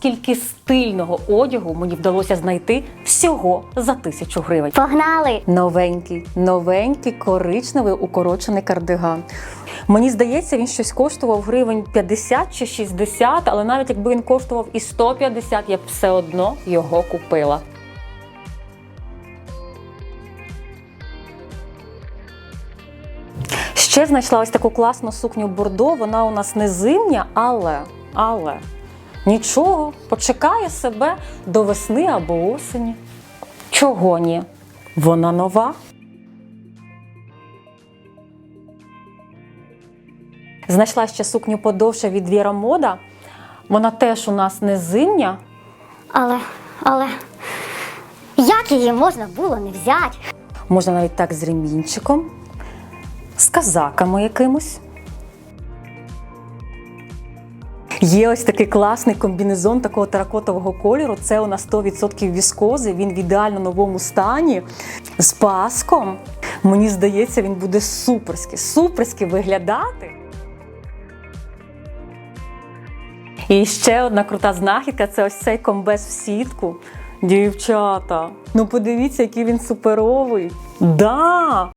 скільки стильного одягу мені вдалося знайти всього за тисячу гривень. Погнали! Новенький, новенький коричневий укорочений кардиган. Мені здається, він щось коштував гривень 50 чи 60, але навіть якби він коштував і 150, я б все одно його купила. Ще знайшла ось таку класну сукню бордо. Вона у нас не зимня, але, але нічого, почекає себе до весни або осені. Чого ні? Вона нова. Знайшла ще сукню подовше від Віра Мода. Вона теж у нас не зимня. Але, але як її можна було не взяти? Можна навіть так з ремінчиком, з казаками якимось. Є ось такий класний комбінезон такого теракотового кольору. Це у нас 100% віскози. Він в ідеально новому стані з паском. Мені здається, він буде суперськи, суперськи виглядати. І ще одна крута знахідка це ось цей комбез в сітку. Дівчата, ну подивіться, який він суперовий. Да!